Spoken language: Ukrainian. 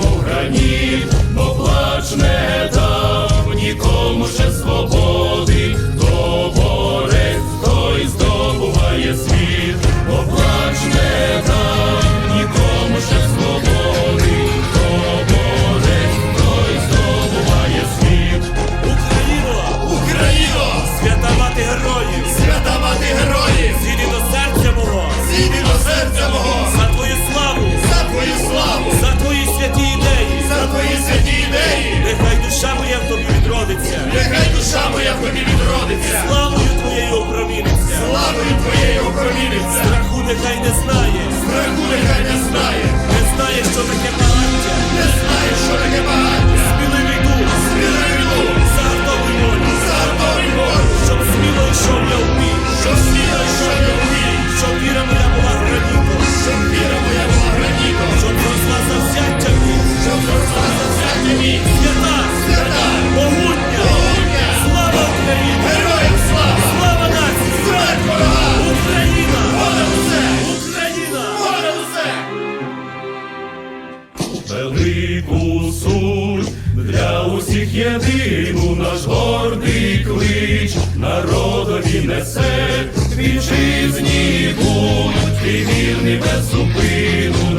мов граніт, бо плач не дав нікому ще свободи, хто борець, той здобуває світ, бо плач не дав нікому ще свободи, хто борець, той здобуває світ. Україно! Україно! Свята мати героїв! Свята мати героїв! Зійди до серця мого! Зійди до серця мого! Let me велику суть, для усіх єдину наш гордий клич, народові несе. Вітчизні будуть і вірний без зупину.